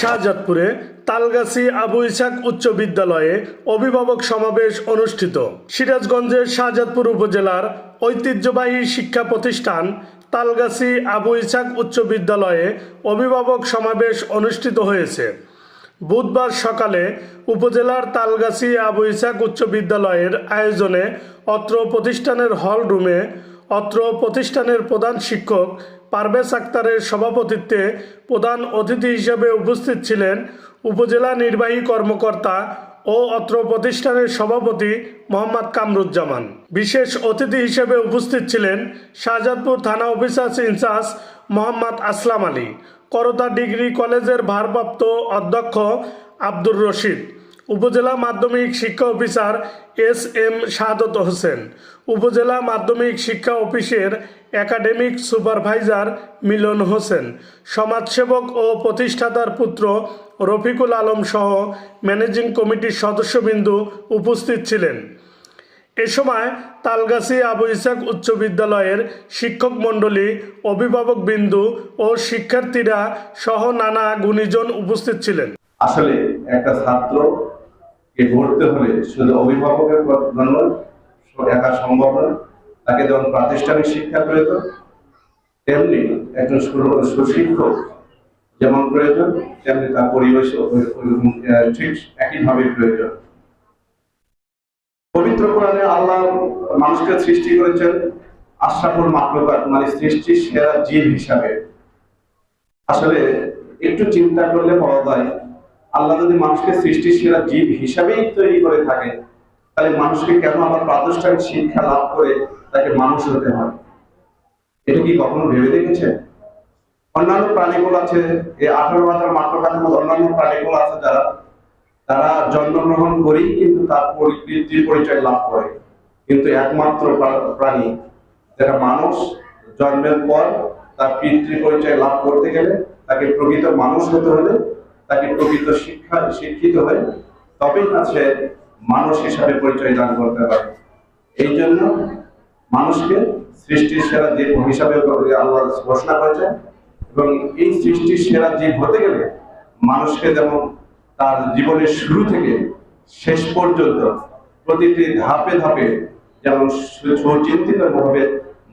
শাহজাদপুরে তালগাছি আবু ইসাক উচ্চ বিদ্যালয়ে অভিভাবক সমাবেশ অনুষ্ঠিত। সিরাজগঞ্জের শাহজাদপুর উপজেলার ঐতিহ্যবাহী শিক্ষা প্রতিষ্ঠান তালগাছি আবু ইসাক উচ্চ বিদ্যালয়ে অভিভাবক সমাবেশ অনুষ্ঠিত হয়েছে। বুধবার সকালে উপজেলার তালগাছি আবু ইসাক উচ্চ বিদ্যালয়ের আয়োজনে অত্র প্রতিষ্ঠানের হল রুমে অত্র প্রতিষ্ঠানের প্রধান শিক্ষক পারভেজ আক্তারের সভাপতিত্বে প্রধান অতিথি হিসেবে উপস্থিত ছিলেন উপজেলা নির্বাহী কর্মকর্তা ও অত্র প্রতিষ্ঠানের সভাপতি মোহাম্মদ কামরুজ্জামান। বিশেষ অতিথি হিসেবে উপস্থিত ছিলেন শাহজাদপুর থানা officer in charge Mohammad Aslam Ali, করতা ডিগ্রি কলেজের ভারপ্রাপ্ত অধ্যক্ষ আব্দুর রশিদ। উপজেলা মাধ্যমিক শিক্ষা officer S M Shahadat Hossain, উপজেলা মাধ্যমিক শিক্ষা অফিসের একাডেমিক সুপারভাইজার মিলন হোসেন, সমাজসেবক ও প্রতিষ্ঠাতার পুত্র রফিকুল আলম সহ ম্যানেজিং কমিটির সদস্যবৃন্দু উপস্থিত ছিলেন। এ সময় তালগাছি আবু ইসাক উচ্চ বিদ্যালয়ের শিক্ষক মণ্ডলী অভিভাবক বিন্দু ও শিক্ষার্থীরা সহ নানা গুণীজন উপস্থিত ছিলেন। আসলে একটা ছাত্র গড়তে হলে শুধু অভিভাবকের জন্য একা সম্ভব নয়, তাকে যেমন প্রাতিষ্ঠানিক শিক্ষা প্রয়োজন, তেমনি একজন সুশিক্ষক যেমন প্রয়োজন, তেমনি তার পরিবেশ ঠিক একইভাবে প্রয়োজন। পবিত্র কোরআনে আল্লাহ মানুষকে সৃষ্টি করেছেন আশরাফুল মাকলুকাত মানে সৃষ্টির সেরা জীব হিসাবে। আসলে একটু চিন্তা করলে পাওয়া যায় আল্লাহ যদি মানুষকে সৃষ্টির সেরা জীব হিসাবেই তৈরি করে থাকে, তাহলে মানুষকে কেন আবার প্রাতিষ্ঠানিক শিক্ষা লাভ করে তাকে মানুষ হতে হয়? এটা কি কখনো ভেবে দেখেছে অন্যান্য প্রাণীগুলো আছে, এই আঠারো হাজার মাত্রকাতের মধ্যে অন্যান্য প্রাণীগুলো আছে যারা, তারা জন্মগ্রহণ করেই কিন্তু তার পরি- পিতৃ পরিচয় লাভ করে। কিন্তু একমাত্র প্রাণী যারা মানুষ, জন্মের পর তার পিতৃ পরিচয় লাভ করতে গেলে তাকে প্রকৃত মানুষ হতে হলে তাকে প্রকৃত শিক্ষা শিক্ষিত হয়ে তবেই না সে মানুষ হিসাবে পরিচয় দান করতে পারে। এই জন্য মানুষকে সৃষ্টির সেরা জীব হিসাবে আল্লাহ ঘোষণা করেছেন এবং এই সৃষ্টির সেরা জীব হতে গেলে মানুষকে যেমন তার জীবনের শুরু থেকে শেষ পর্যন্ত প্রতিটি ধাপে ধাপে যেমন সু- সুচিন্তিত ভাবে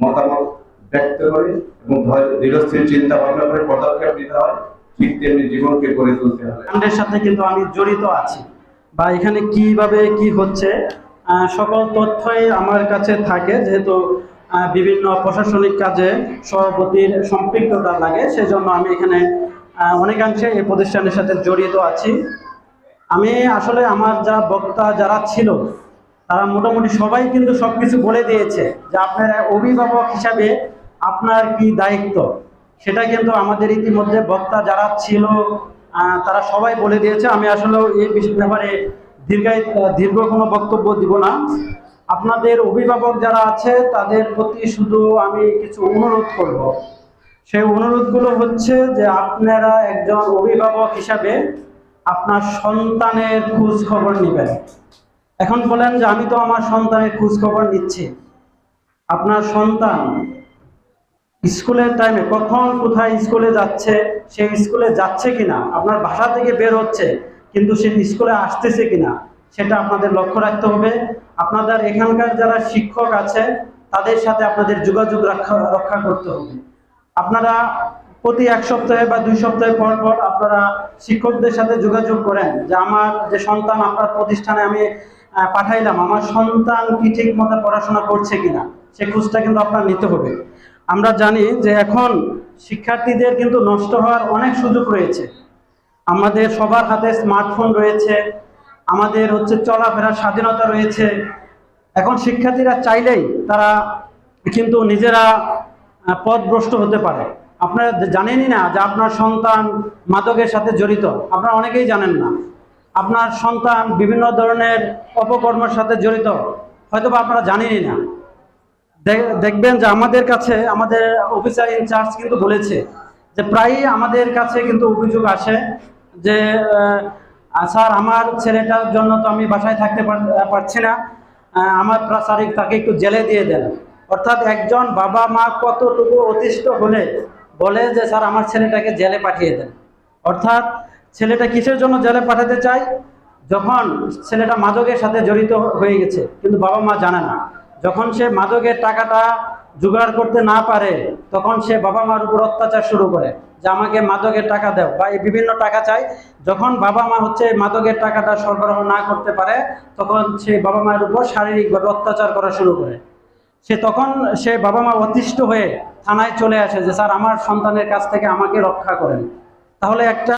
মতামত ব্যক্ত করে এবং দৃঢ়স্থির চিন্তা ভাবনা করে পদক্ষেপ নিতে হয় সাথে কিন্তু আমি জড়িত আছি। বা এখানে হচ্ছে সকল তথ্যই আমার কাছে থাকে, যেহেতু বিভিন্ন প্রশাসনিক কাজে সভাপতির সম্পৃক্ততা লাগে, সেজন্য আমি এখানে অনেকাংশে এই প্রতিষ্ঠানের সাথে জড়িত আছি। আমি আসলে আমার যা বক্তা যারা ছিল, তারা মোটামুটি সবাই কিন্তু সবকিছু বলে দিয়েছে যে আপনার অভিভাবক হিসাবে আপনার কি দায়িত্ব? সেটা কিন্তু আমাদের ইতিমধ্যে বক্তা যারা ছিল তারা সবাই বলে দিয়েছে। আমি আসলে এই ব্যাপারে দীর্ঘায়, দীর্ঘ কোনো বক্তব্য দিব না। আপনাদের অভিভাবক যারা আছে, তাদের প্রতি শুধু আমি কিছু অনুরোধ করব। সেই অনুরোধগুলো হচ্ছে যে আপনারা একজন অভিভাবক হিসাবে আপনার সন্তানের খোঁজ খবর নেবেন। এখন বলেন যে, আমি তো আমার সন্তানের খোঁজ খবর নিচ্ছি। আপনার সন্তান স্কুলের টাইমে কখন কোথায় স্কুলে যাচ্ছে, সে স্কুলে যাচ্ছে কিনা, আপনার বাসা থেকে বের হচ্ছে, কিন্তু সে স্কুলে আসতেছে কিনা, সেটা আপনাদের লক্ষ্য রাখতে হবে। আপনাদের এখানকার যারা শিক্ষক আছে, তাদের সাথে আপনাদের যোগাযোগ রক্ষা রক্ষা করতে হবে। আপনারা প্রতি এক সপ্তাহে বা দুই সপ্তাহে পর পর আপনারা শিক্ষকদের সাথে যোগাযোগ করেন যে আমার যে সন্তান আপনার প্রতিষ্ঠানে আমি পাঠাইলাম, আমার সন্তান কি ঠিক মতো পড়াশোনা করছে কিনা, সে খোঁজটা কিন্তু আপনার নিতে হবে। আমরা জানি যে এখন শিক্ষার্থীদের কিন্তু নষ্ট হওয়ার অনেক সুযোগ রয়েছে। আমাদের সবার হাতে স্মার্টফোন রয়েছে, আমাদের হচ্ছে চলাফেরার স্বাধীনতা রয়েছে। এখন শিক্ষার্থীরা চাইলেই তারা কিন্তু নিজেরা পথভ্রষ্ট হতে পারে। আপনারা জানেনই না যে আপনার সন্তান মাদকের সাথে জড়িত। আপনারা অনেকেই জানেন না। আপনার সন্তান বিভিন্ন ধরনের অপকর্মের সাথে জড়িত। হয়তো আপনারা জানেনই না। দেখবেন যে আমাদের কাছে, আমাদের অফিসার ইনচার্জ কিন্তু বলেছে যে প্রায়ই আমাদের কাছে কিন্তু অভিযোগ আসে যে স্যার, আমার ছেলেটার জন্য তো আমি বাসায় থাকতে পার- পারছি না। আমার প্রাচারিক তাকে একটু জেলে দিয়ে দেন। অর্থাৎ একজন বাবা মা কতটুকু অতিষ্ঠ হলে বলে যে, স্যার, আমার ছেলেটাকে জেলে পাঠিয়ে দেন। অর্থাৎ ছেলেটা কিসের জন্য জেলে পাঠাতে চায়? যখন ছেলেটা মাদকের সাথে জড়িত হয়ে গেছে, কিন্তু বাবা মা জানে না। যখন সে মাদকের টাকাটা জোগাড় করতে না পারে, তখন সে বাবা মার উপর অত্যাচার শুরু করে যে, আমাকে মাদকের টাকা দাও। বা বিভিন্ন টাকা চাই। যখন বাবা মা হচ্ছে মাদকের টাকাটা সরবরাহ না করতে পারে, তখন সে বাবা মায়ের উপর শারীরিকভাবে অত্যাচার করা শুরু করে। সে তখন সে বাবা মা অতিষ্ঠ হয়ে থানায় চলে আসে যে, স্যার, আমার সন্তানের কাছ থেকে আমাকে রক্ষা করেন। তাহলে একটা